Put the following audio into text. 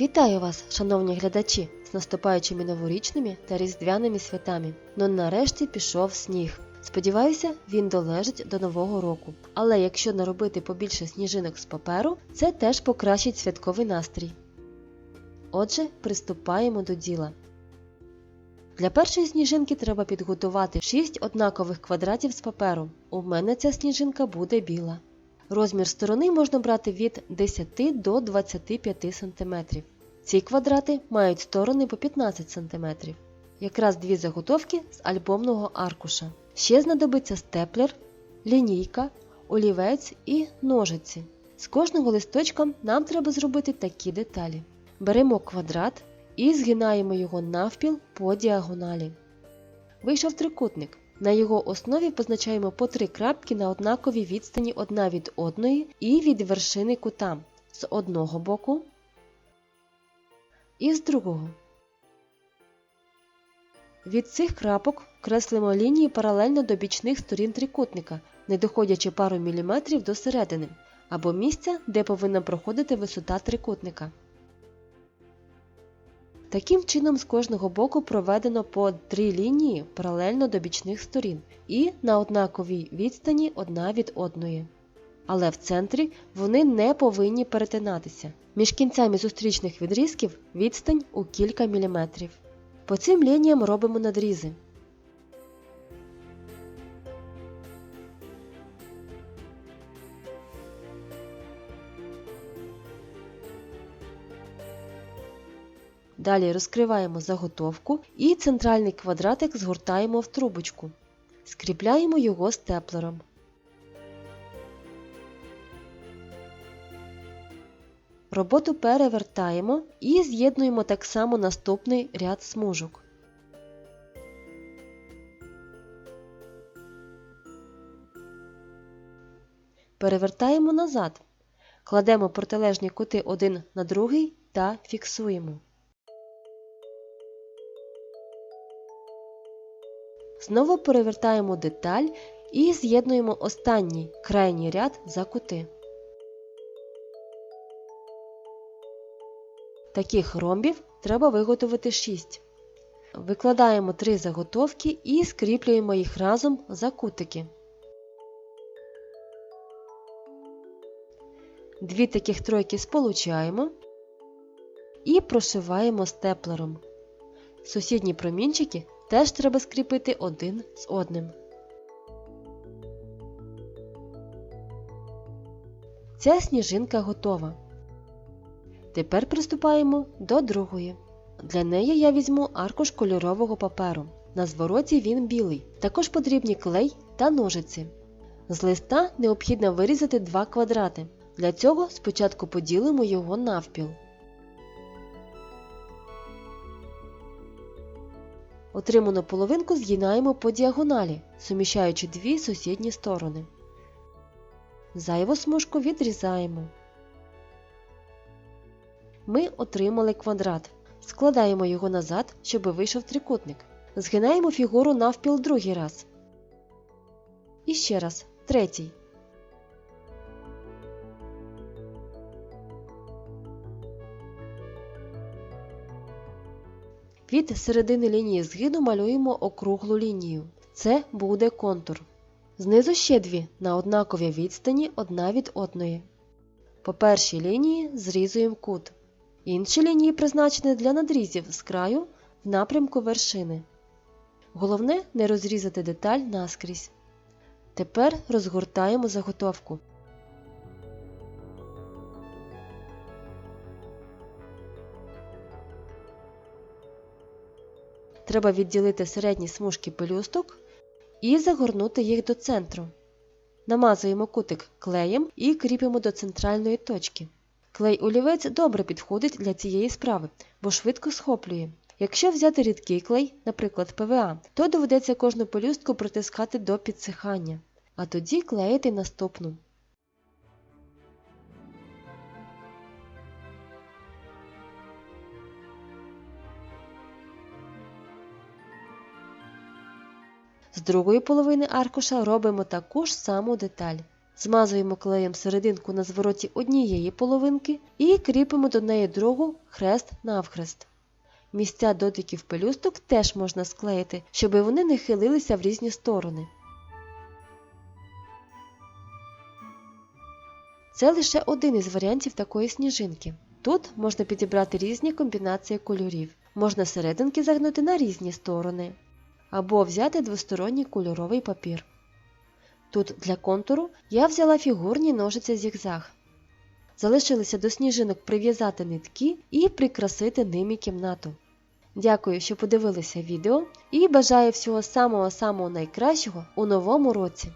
Вітаю вас, шановні глядачі, з наступаючими новорічними та різдвяними святами. Ну нарешті пішов сніг. Сподіваюся, він долежить до нового року. Але якщо наробити побільше сніжинок з паперу, це теж покращить святковий настрій. Отже, приступаємо до діла. Для першої сніжинки треба підготувати 6 однакових квадратів з паперу. У мене ця сніжинка буде біла. Розмір сторони можна брати від 10 до 25 см. Ці квадрати мають сторони по 15 см. Якраз дві заготовки з альбомного аркуша. Ще знадобиться степлер, лінійка, олівець і ножиці. З кожного листочка нам треба зробити такі деталі. Беремо квадрат і згинаємо його навпіл по діагоналі. Вийшов трикутник. На його основі позначаємо по три крапки на однаковій відстані одна від одної і від вершини кута з одного боку і з другого. Від цих крапок креслимо лінії паралельно до бічних сторін трикутника, не доходячи пару міліметрів до середини або місця, де повинна проходити висота трикутника. Таким чином з кожного боку проведено по три лінії паралельно до бічних сторін і на однаковій відстані одна від одної. Але в центрі вони не повинні перетинатися. Між кінцями зустрічних відрізків відстань у кілька міліметрів. По цим лініям робимо надрізи. Далі розкриваємо заготовку і центральний квадратик згортаємо в трубочку. Скріпляємо його степлером. Роботу перевертаємо і з'єднуємо так само наступний ряд смужок. Перевертаємо назад. Кладемо протилежні кути один на другий та фіксуємо. Знову перевертаємо деталь і з'єднуємо останній крайній ряд за кути. Таких ромбів треба виготовити 6. Викладаємо три заготовки і скріплюємо їх разом за кутики. Дві таких тройки сполучаємо і прошиваємо степлером. Сусідні промінчики теж треба скріпити один з одним. Ця сніжинка готова. Тепер приступаємо до другої. Для неї я візьму аркуш кольорового паперу. На звороті він білий. Також потрібні клей та ножиці. З листа необхідно вирізати два квадрати. Для цього спочатку поділимо його навпіл. Отриману половинку з'єднаємо по діагоналі, суміщаючи дві сусідні сторони. Зайву смужку відрізаємо. Ми отримали квадрат. Складаємо його назад, щоб вийшов трикутник. Згинаємо фігуру навпіл другий раз. І ще раз третій. Від середини лінії згину малюємо округлу лінію. Це буде контур. Знизу ще дві на однаковій відстані одна від одної. По першій лінії зрізуємо кут. Інші лінії призначені для надрізів з краю в напрямку вершини. Головне не розрізати деталь наскрізь. Тепер розгортаємо заготовку. Треба відділити середні смужки пелюсток і загорнути їх до центру. Намазуємо кутик клеєм і кріпимо до центральної точки. Клей олівець добре підходить для цієї справи, бо швидко схоплює. Якщо взяти рідкий клей, наприклад ПВА, то доведеться кожну пелюстку притискати до підсихання, а тоді клеїти наступну. З другої половини аркуша робимо таку ж саму деталь. Змазуємо клеєм серединку на звороті однієї половинки і кріпимо до неї другу хрест навхрест. Місця дотиків пелюсток теж можна склеїти, щоб вони не хилилися в різні сторони. Це лише один із варіантів такої сніжинки. Тут можна підібрати різні комбінації кольорів. Можна серединки загнути на різні сторони. Або взяти двосторонній кольоровий папір. Тут для контуру я взяла фігурні ножиці зігзаг. Залишилося до сніжинок прив'язати нитки і прикрасити ними кімнату. Дякую, що подивилися відео і бажаю всього самого самого найкращого у новому році!